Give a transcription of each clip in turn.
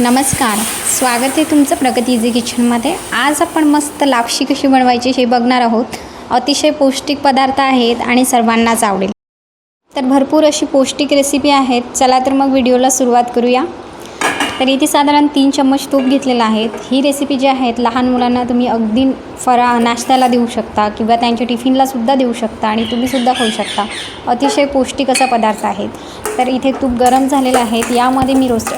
नमस्कार. स्वागत आहे तुमचं प्रगती इझी किचनमध्ये. आज आपण मस्त लापशी कशी बनवायची हे बघणार आहोत. अतिशय पौष्टिक पदार्थ आहेत आणि सर्वांनाच आवडेल. तर भरपूर अशी पौष्टिक रेसिपी आहेत. चला तर मग व्हिडिओला सुरुवात करूया. तर इथे साधारण तीन चम्मच तूप घेतलेलं आहेत ही रेसिपी जी आहेत लहान मुलांना तुम्ही अगदी फरा नाश्त्याला देऊ शकता किंवा त्यांच्या टिफिनलासुद्धा देऊ शकता आणि तुम्हीसुद्धा खाऊ शकता. अतिशय पौष्टिक असा पदार्थ आहेत तर इथे तूप गरम झालेलं आहे. यामध्ये मी रोस्ट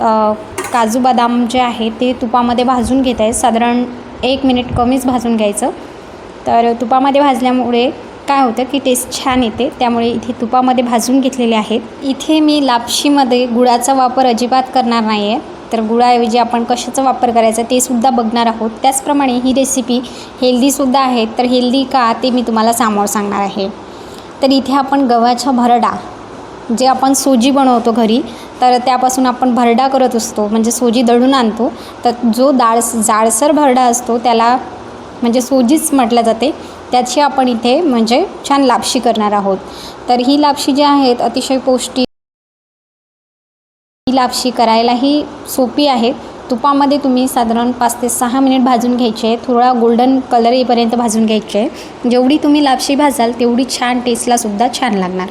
काजू बदाम जे आहे ते तुपामध्ये भाजून घेत आहे. साधारण एक मिनिट कमीच भाजून घ्यायचं. तर तुपामध्ये भाजल्यामुळे काय होतं की टेस्ट छान येते. त्यामुळे इथे तुपामध्ये भाजून घेतलेले आहेत. इथे मी लापशीमध्ये गुळाचा वापर अजिबात करणार नाही आहे तर गुळाऐवजी आपण कशाचा वापर करायचा ते सुद्धा बघणार आहोत. त्याचप्रमाणे ही रेसिपी हेल्दीसुद्धा आहे. तर हेल्दी का ते मी तुम्हाला समोर सांगणार आहे. तर इथे आपण गव्हाच्या भरडा जे आपण सोजी बनवतो घरी तर त्यापासून आपण भरडा करत असतो म्हणजे सोजी दळून आणतो. तर जो डाळ जाडसर भरडा असतो त्याला म्हणजे सोजीच म्हटलं जाते. त्याची आपण इथे म्हणजे छान लापशी करणार आहोत. तर ही लापशी जी आहेत अतिशय पौष्टिक ही लापशी करायलाही सोपी आहे. तुपामध्ये तुम्ही साधारण पाच ते सहा मिनिट भाजून घ्यायचे. आहे थोडा गोल्डन कलर येईपर्यंत भाजून घ्यायचे. आहे जेवढी तुम्ही लापशी भाजाल तेवढी छान टेस्टलासुद्धा छान लागणार.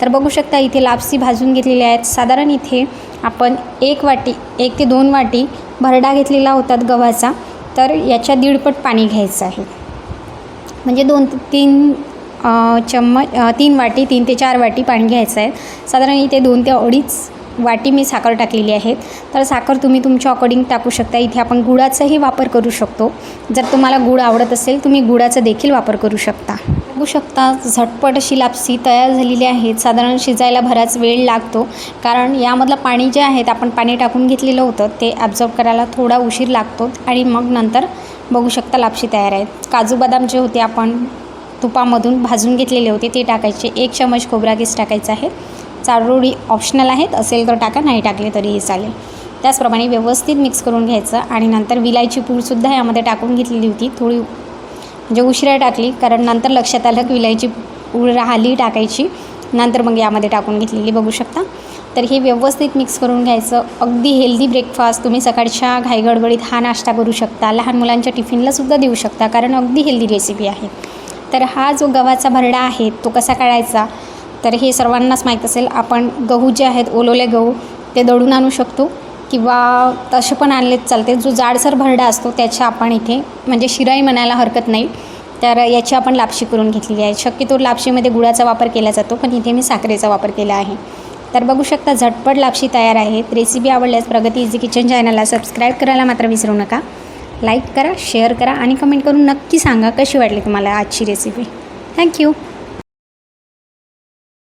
तर बघू शकता इथे लापसी भाजून घेतलेले आहेत. साधारण इथे आपण एक वाटी एक ते दोन वाटी भरडा घेतलेला होता गव्हाचा. तर याच्या दीडपट पाणी घ्यायचं आहे. म्हणजे दोन तीन चम्मच तीन वाटी तीन ते चार वाटी पाणी घ्यायचं आहे. साधारण इथे दोन ते अडीच वाटी मी साखर टाकलेली आहे. तर साखर तुम्ही तुमच्या अकॉर्डिंग टाकू शकता. इथे आपण गुळाचाही वापर करू शकतो. जर तुम्हाला गुळ आवडत असेल तुम्ही गुळाचा देखील वापर करू शकता. बघू शकता झटपट अशी लापसी तयार झालेली आहे. साधारण शिजायला बराच वेळ लागतो. कारण यामधलं पाणी जे आहे आपण पाणी टाकून घेतलेलं होतं ते ॲब्झॉर्ब करायला थोडा उशीर लागतो आणि मग नंतर बघू शकता लापशी तयार आहेत. काजू बदाम जे होते आपण तुपामधून भाजून घेतलेले होते ते टाकायचे. एक चमच खोबरा केस टाकायचा आहे. चारोळी ऑप्शनल आहेत. असेल तर टाका नाही टाकले तरीही चालेल. त्याचप्रमाणे व्यवस्थित मिक्स करून घ्यायचं आणि नंतर विलायची पूडसुद्धा यामध्ये टाकून घेतलेली होती. थोडी म्हणजे उशिरा टाकली कारण नंतर लक्षात आलं की विलायची पूड राहिली टाकायची. नंतर मग यामध्ये टाकून घेतलेली बघू शकता. तर हे व्यवस्थित मिक्स करून घ्यायचं. अगदी हेल्दी ब्रेकफास्ट तुम्ही सकाळच्या घाईगडबडीत हा नाश्ता करू शकता. लहान मुलांच्या टिफिनलासुद्धा देऊ शकता कारण अगदी हेल्दी रेसिपी आहे. तर हा जो गव्हाचा भरडा आहे तो कसा काढायचा? तर हे सर्वांनाच माहीत असेल आपण गहू जे आहेत ओलवले गहू ते दळून आणू शकतो. किंवा तसे पण आणलेत चालते. जो जाडसर भरडा असतो त्याच्या आपण इथे म्हणजे शिराई म्हणायला हरकत नाही. तर याची आपण लापशी करून घेतलेली आहे. शक्यतो लापशीमध्ये गुळाचा वापर केला जातो पण इथे मी साखरेचा वापर केला आहे. तर बघू शकता झटपट लापशी तयार आहेत. रेसिपी आवडल्यास प्रगती इझी किचन चॅनलला सबस्क्राईब करायला मात्र विसरू नका. लाईक करा शेअर करा आणि कमेंट करून नक्की सांगा कशी वाटली तुम्हाला आजची रेसिपी. थँक्यू